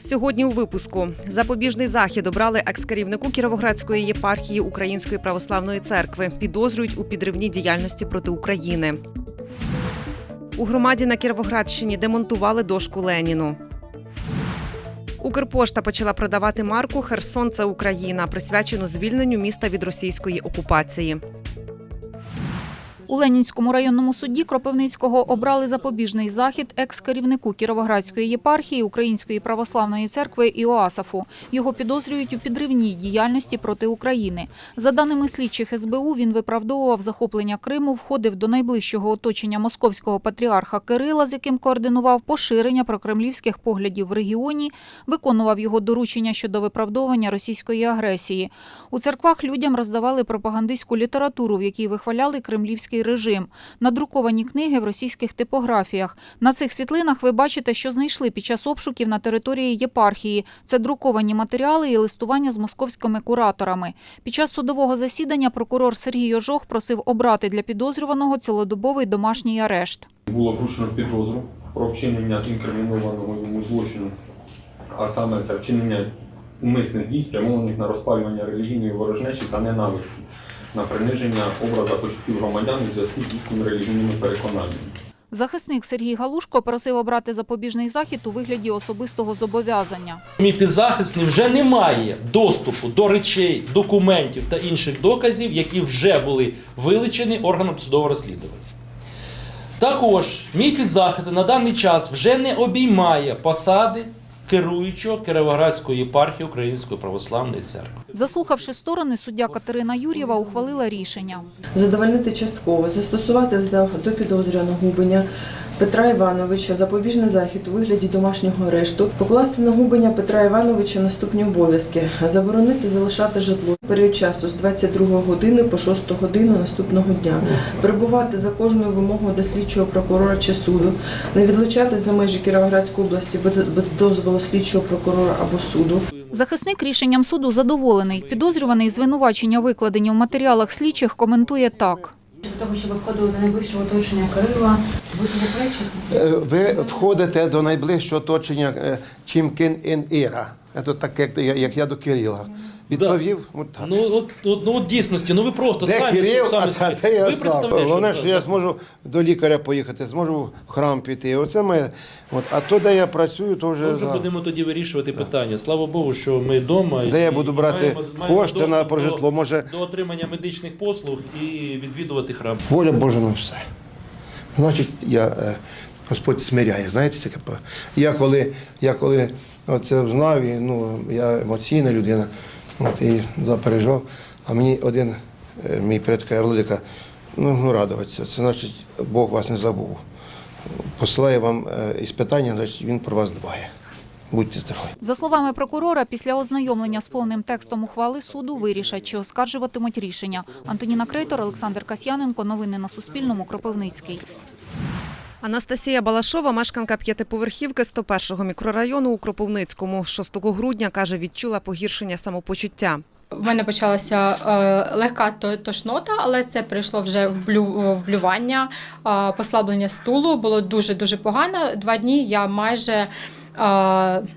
Сьогодні у випуску запобіжний захід обрали екс-керівнику Кіровоградської єпархії Української православної церкви. Підозрюють у підривній діяльності проти України. У громаді на Кіровоградщині демонтували дошку Леніну. Укрпошта почала продавати марку Херсон це Україна, присвячену звільненню міста від російської окупації. У Ленінському районному суді Кропивницького обрали запобіжний захід екс-керівнику Кіровоградської єпархії Української православної церкви Іоасафу. Його підозрюють у підривній діяльності проти України. За даними слідчих СБУ, він виправдовував захоплення Криму, входив до найближчого оточення московського патріарха Кирила, з яким координував поширення прокремлівських поглядів в регіоні, виконував його доручення щодо виправдовування російської агресії. У церквах людям роздавали пропагандистську літературу, в якій вихваляли кремлівський режим, надруковані книги в російських типографіях. На цих світлинах ви бачите, що знайшли під час обшуків на території єпархії. Це друковані матеріали і листування з московськими кураторами. Під час судового засідання прокурор Сергій Ожох просив обрати для підозрюваного цілодобовий домашній арешт. Було вручено підозру про вчинення інкримінованого йому злочину, а саме це вчинення умисних дій, спрямованих на розпалювання релігійної ворожнечі та ненависті, на приниження образа почуттів громадян у зв'язку з їхніми релігійними переконаннями. Захисник Сергій Галушко просив обрати запобіжний захід у вигляді особистого зобов'язання. Мій підзахисний вже не має доступу до речей, документів та інших доказів, які вже були вилучені органом судового розслідування. Також мій підзахисний на даний час вже не обіймає посади керуючого Кіровоградської єпархії Української православної церкви. Заслухавши сторони, суддя Катерина Юрєва ухвалила рішення. задовольнити частково, застосувати до до підозрюваного губення Петра Івановича запобіжний захід у вигляді домашнього арешту, покласти на губення Петра Івановича наступні обов'язки, заборонити залишати житло період часу з 22 години по 6 годину наступного дня, перебувати за кожною вимогою до слідчого прокурора чи суду, не відлучати за межі Кіровоградської області без дозволу слідчого прокурора або суду. Захисник рішенням суду задоволений. Підозрюваний звинувачення, викладені в матеріалах слідчих, коментує так. До того, що ви входили до найближчого оточення Кирила, ви заперечуєте? Е, Ви входите до найближчого оточення Чімкін-Ін-Іра. Це так, як, я- як я до Кирила. Відповів, от так. Ну от, от, ну, от дійсності, ну ви просто де самі, Кирил, самі а де я ви сам. Головне, що я зможу до лікаря поїхати, зможу в храм піти. Оце моє. От. А то, де я працюю, то вже. Ми вже за- будемо тоді вирішувати питання. Слава Богу, що ми вдома. Де я буду брати кошти на прожитло, може- до отримання медичних послуг і відвідувати храм. Воля Божа на все. Значить, я, е, Господь смиряє. Знаєте, це? Я коли, я коли це знав, і, ну, я емоційна людина, от, і запереживав, а мені один е, мій предка Владика, ну, ну радуватися. Це значить, Бог вас не забув. Посилає вам е, іспитання, значить, він про вас дбає. Будьте здорові. За словами прокурора, після ознайомлення з повним текстом ухвали суду вирішать, чи оскаржуватимуть рішення. Антоніна Крейтор, Олександр Касьяненко. Новини на Суспільному. Кропивницький. Анастасія Балашова, мешканка п'ятиповерхівки 101-го мікрорайону у Кропивницькому. 6 грудня каже, відчула погіршення самопочуття. В мене почалася е, легка тошнота, але це прийшло вже в блю, в блювання, е, послаблення стулу. Було дуже дуже погано. Два дні я майже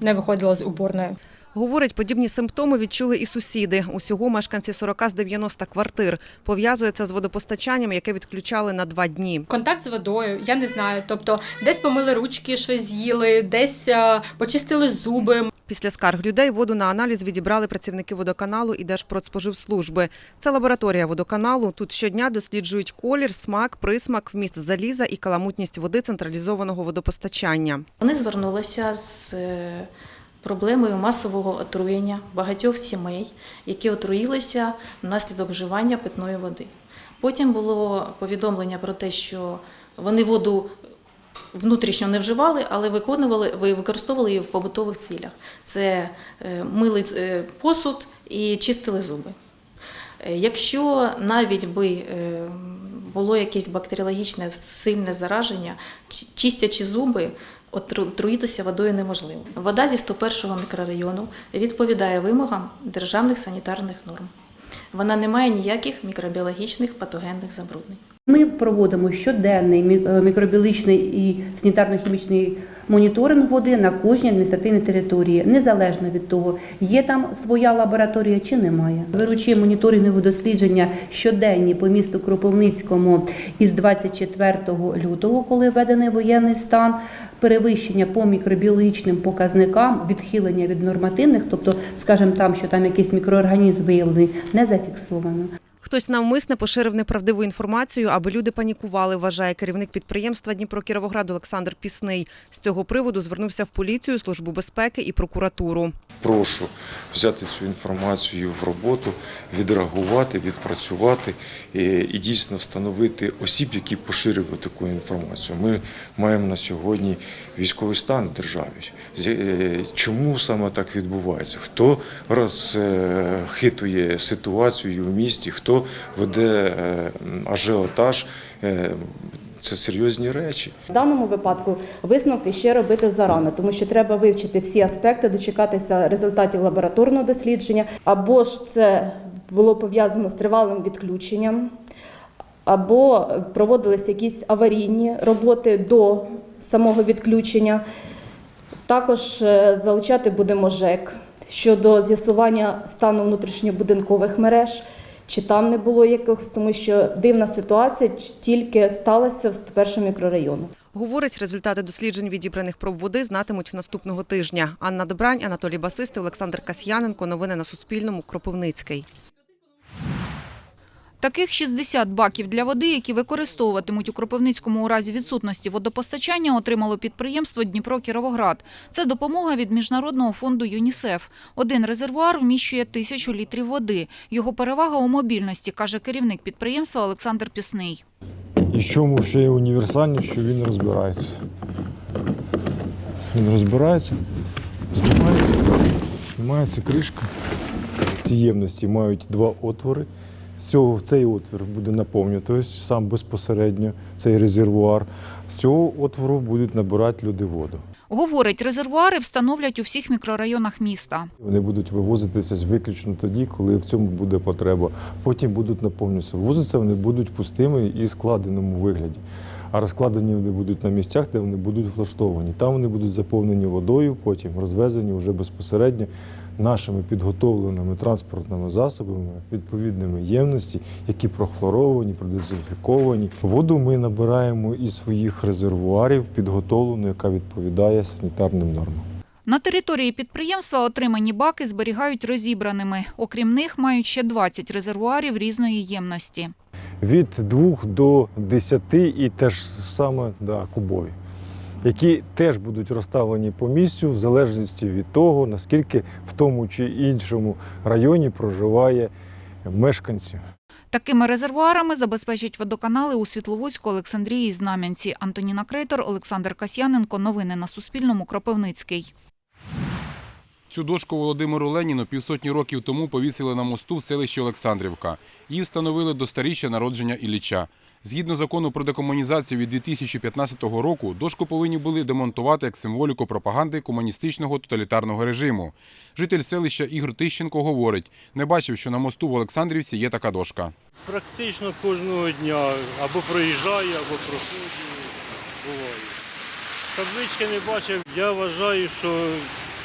не виходила з уборної. Говорить, подібні симптоми відчули і сусіди. Усього мешканці 40 з 90 квартир. Пов'язує це з водопостачанням, яке відключали на два дні. Контакт з водою, я не знаю. Тобто, десь помили ручки, щось з'їли, десь е, почистили зуби. Після скарг людей воду на аналіз відібрали працівники водоканалу і Держпродспоживслужби. Це лабораторія водоканалу. Тут щодня досліджують колір, смак, присмак, вміст заліза і каламутність води централізованого водопостачання. Вони звернулися з е, проблемою масового отруєння багатьох сімей, які отруїлися внаслідок вживання питної води. Потім було повідомлення про те, що вони воду внутрішньо не вживали, але виконували, ви- використовували її в побутових цілях. Це е, мили е, посуд і чистили зуби. Е, Якщо навіть би було якесь бактеріологічне сильне зараження, чистячи зуби, отруїтися водою неможливо. Вода зі 101-го мікрорайону відповідає вимогам державних санітарних норм. Вона не має ніяких мікробіологічних патогенних забруднень. Ми проводимо щоденний е, мікробіологічний і санітарно-хімічний моніторинг води на кожній адміністративній території, незалежно від того, є там своя лабораторія чи немає. Беручи моніторингові дослідження щоденні по місту Кропивницькому із 24 лютого, коли введений воєнний стан, перевищення по мікробіологічним показникам, відхилення від нормативних, тобто, скажімо, там, що там якийсь мікроорганізм виявлений, не зафіксовано. Хтось навмисне поширив неправдиву інформацію, аби люди панікували, вважає керівник підприємства Дніпро Кіровоград Олександр Пісний. З цього приводу звернувся в поліцію, службу безпеки і прокуратуру. Прошу взяти цю інформацію в роботу, відреагувати, відпрацювати і, і дійсно встановити осіб, які поширювали таку інформацію. Ми маємо на сьогодні військовий стан в державі. Е, Чому саме так відбувається? Хто розхитує ситуацію в місті, хто веде е, ажіотаж? Е, Це серйозні речі. В даному випадку висновки ще робити зарано, тому що треба вивчити всі аспекти, дочекатися результатів лабораторного дослідження, або ж це було пов'язано з тривалим відключенням, або проводились якісь аварійні роботи до самого відключення. Також е, залучати будемо ЖЕК щодо з'ясування стану внутрішньобудинкових мереж. Чи там не було якихось, тому що дивна ситуація тільки сталася в 101 мікрорайону. Говорить, результати досліджень відібраних проб води знатимуть наступного тижня. Анна Добрань, Анатолій Басисти, Олександр Касьяненко. Новини на Суспільному. Кропивницький. Таких 60 баків для води, які використовуватимуть у Кропивницькому у разі відсутності водопостачання, отримало підприємство Дніпро Кіровоград. Це допомога від Міжнародного фонду ЮНІСЕФ. Один резервуар вміщує тисячу літрів води. Його перевага у мобільності, каже керівник підприємства Олександр Пісний. І в чому ще є універсальність, що він розбирається. Він розбирається, знімається, знімається кришка. Ці ємності мають два отвори. З цього цей отвір буде наповнюватись сам безпосередньо, цей резервуар. З цього отвору будуть набирати люди воду. Говорить, резервуари встановлять у всіх мікрорайонах міста. Вони будуть вивозитися виключно тоді, коли в цьому буде потреба. Потім будуть наповнюватися. Вивозитися вони будуть пустими і складеному вигляді. А розкладені вони будуть на місцях, де вони будуть влаштовані. Там вони будуть заповнені водою, потім розвезені вже безпосередньо нашими підготовленими транспортними засобами, відповідними ємності, які прохлоровані, продезінфіковані. Воду ми набираємо із своїх резервуарів, підготовлену, яка відповідає санітарним нормам. На території підприємства отримані баки зберігають розібраними. Окрім них, мають ще 20 резервуарів різної ємності. від 2 до 10 і теж саме да, кубові, які теж будуть розставлені по місцю в залежності від того, наскільки в тому чи іншому районі проживає мешканців. Такими резервуарами забезпечать водоканали у Світловодську, Олександрії Знам'янці. Антоніна Крейтор, Олександр Касьяненко. Новини на Суспільному. Кропивницький. Цю дошку Володимиру Леніну півсотні років тому повісили на мосту в селищі Олександрівка. Її встановили до старіччя народження Ілліча. Згідно закону про декомунізацію від 2015 року, дошку повинні були демонтувати як символіку пропаганди комуністичного тоталітарного режиму. Житель селища Ігор Тищенко говорить, не бачив, що на мосту в Олександрівці є така дошка. Практично кожного дня або проїжджаю, або проходжу. Буває. Таблички не бачив. Я вважаю, що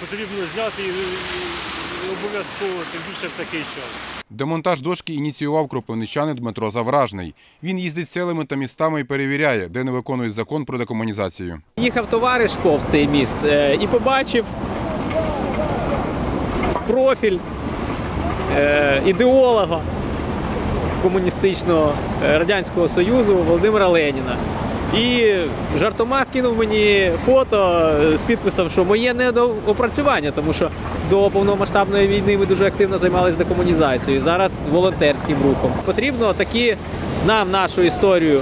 потрібно зняти і обов'язково, тим більше в такий час. Демонтаж дошки ініціював кропивничанин Дмитро Завражний. Він їздить селами та містами і перевіряє, де не виконують закон про декомунізацію. Їхав товариш повз цей міст е, і побачив профіль е, ідеолога комуністичного е, Радянського Союзу Володимира Леніна. І жартома скинув мені фото з підписом, що моє недоопрацювання, тому що до повномасштабної війни ми дуже активно займалися декомунізацією. Зараз волонтерським рухом. Потрібно таки нам нашу історію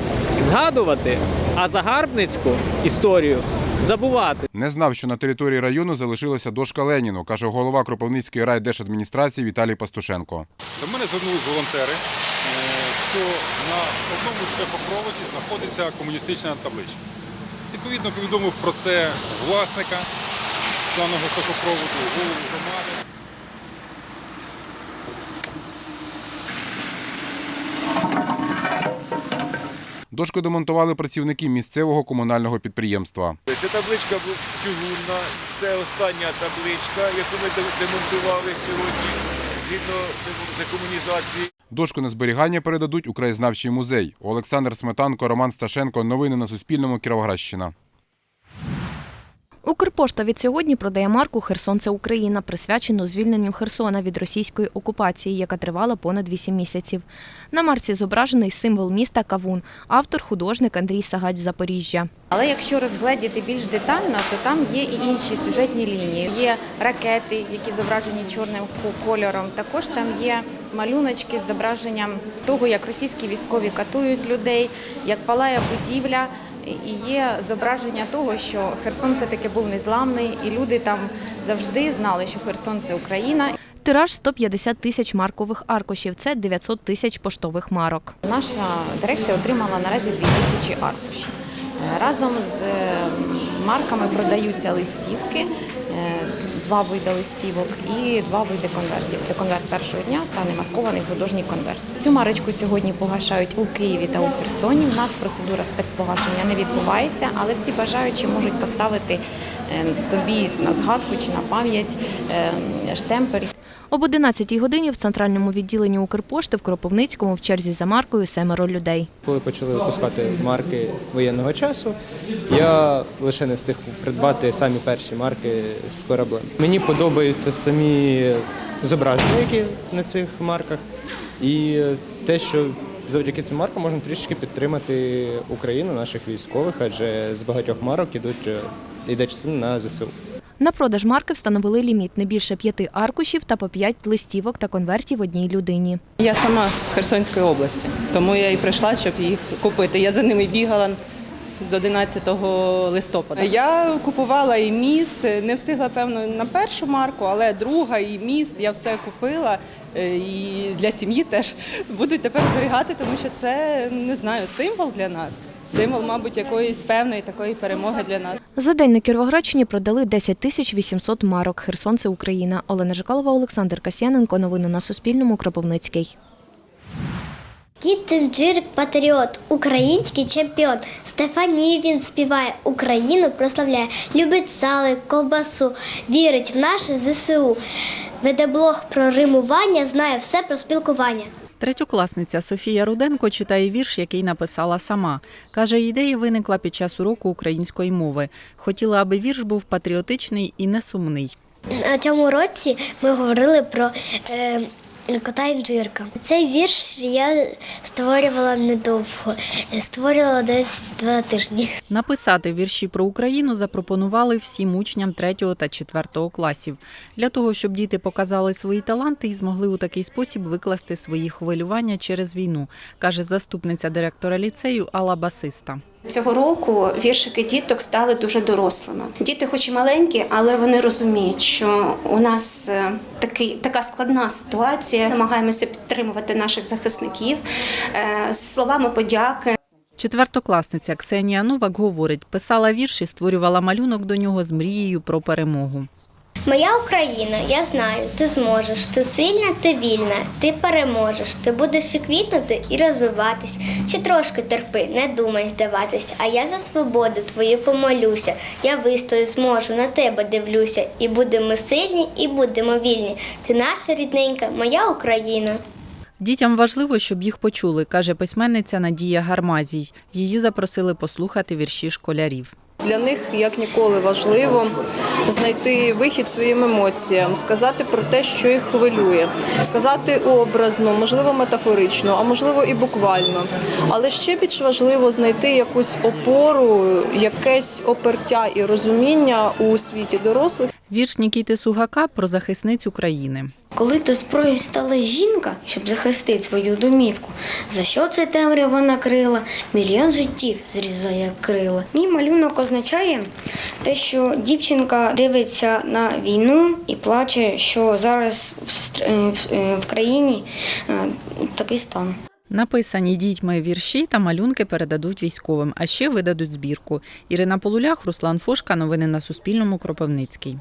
згадувати, а загарбницьку історію забувати. Не знав, що на території району залишилася дошка Леніну, каже голова Кропивницької райдержадміністрації Віталій Пастушенко. До мене звернулись волонтери, що на одному шляхопроводі знаходиться комуністична табличка. Відповідно, повідомив про це власника даного шляхопроводу, голову громади. Дошку демонтували працівники місцевого комунального підприємства. Ця табличка чугунна, це остання табличка, яку ми демонтували сьогодні згідно декомунізації. Дошку на зберігання передадуть у краєзнавчий музей. Олександр Сметанко, Роман Сташенко. Новини на Суспільному. Кіровоградщина. Укрпошта від сьогодні продає марку Херсон це Україна, присвячену звільненню Херсона від російської окупації, яка тривала понад 8 місяців. На марці зображений символ міста Кавун, автор художник Андрій Сагач Запоріжжя. Але якщо розгледіти більш детально, то там є і інші сюжетні лінії. Є ракети, які зображені чорним кольором. Також там є малюночки з зображенням того, як російські військові катують людей, як палає будівля. І є зображення того, що Херсон це таки був незламний, і люди там завжди знали, що Херсон це Україна. Тираж 150 тисяч маркових аркушів. Це 900 тисяч поштових марок. Наша дирекція отримала наразі 2000 аркушів. Е, Разом з е, марками продаються листівки, два види листівок і два види конвертів. Це конверт першого дня та немаркований художній конверт. Цю марочку сьогодні погашають у Києві та у Херсоні. У нас процедура спецпогашення не відбувається, але всі бажаючі можуть поставити е, собі на згадку чи на пам'ять е, штемпель. Об 11 годині в центральному відділенні Укрпошти в Кропивницькому в черзі за маркою семеро людей. Коли почали випускати марки воєнного часу, я лише не встиг придбати самі перші марки з кораблем. Мені подобаються самі зображення, які на цих марках, і те, що завдяки цим маркам можна трішки підтримати Україну, наших військових, адже з багатьох марок ідуть йде частина на ЗСУ. На продаж марки встановили ліміт не більше п'яти аркушів та по п'ять листівок та конвертів одній людині. Я сама з Херсонської області, тому я і прийшла, щоб їх купити. Я за ними бігала з 11 листопада. Я купувала і міст, не встигла певно на першу марку, але друга і міст я все купила. Е, І для сім'ї теж будуть тепер зберігати, тому що це не знаю символ для нас. Символ, мабуть, якоїсь певної такої перемоги для нас. За день на Кіровоградщині продали 10 тисяч 800 марок. Херсон це Україна. Олена Жикалова, Олександр Касьяненко. Новини на Суспільному. Кропивницький. Кіт Тинджирик патріот, український чемпіон. Стефанію він співає, Україну прославляє, любить сали, ковбасу, вірить в наше ЗСУ. Веде блог про римування, знає все про спілкування. Третьокласниця Софія Руденко читає вірш, який написала сама. Каже, ідея виникла під час уроку української мови. Хотіла, аби вірш був патріотичний і не сумний. На цьому році ми говорили про е, кота інжирка. Цей вірш я створювала недовго, створювала десь два тижні. Написати вірші про Україну запропонували всім учням 3 та 4 класів. Для того, щоб діти показали свої таланти і змогли у такий спосіб викласти свої хвилювання через війну, каже заступниця директора ліцею Алла Басиста. Цього року віршики діток стали дуже дорослими. Діти, хоч і маленькі, але вони розуміють, що у нас е, такий така складна ситуація. Намагаємося підтримувати наших захисників е, словами подяки. Четвертокласниця Ксенія Новак говорить, писала вірш і створювала малюнок до нього з мрією про перемогу. Моя Україна, я знаю, ти зможеш, ти сильна, ти вільна, ти переможеш, ти будеш і квітнути і розвиватись. Ще трошки терпи, не думай здаватись. А я за свободу твою помолюся. Я вистою зможу, на тебе дивлюся. І будемо сильні, і будемо вільні. Ти наша рідненька, моя Україна. Дітям важливо, щоб їх почули, каже письменниця Надія Гармазій. Її запросили послухати вірші школярів. Для них як ніколи важливо знайти вихід своїм емоціям, сказати про те, що їх хвилює, сказати образно, можливо, метафорично, а можливо і буквально. Але ще більш важливо знайти якусь опору, якесь опертя і розуміння у світі дорослих. Вірш Нікіти Сугака про захисниць України. Коли до зброї стала жінка, щоб захистити свою домівку, за що це темрява накрила? Мільйон життів зрізає крила. Мій малюнок означає те, що дівчинка дивиться на війну і плаче, що зараз в е, е, країні е, такий стан. Написані дітьми вірші та малюнки передадуть військовим, а ще видадуть збірку. Ірина Полулях, Руслан Фошка. Новини на Суспільному. Кропивницький.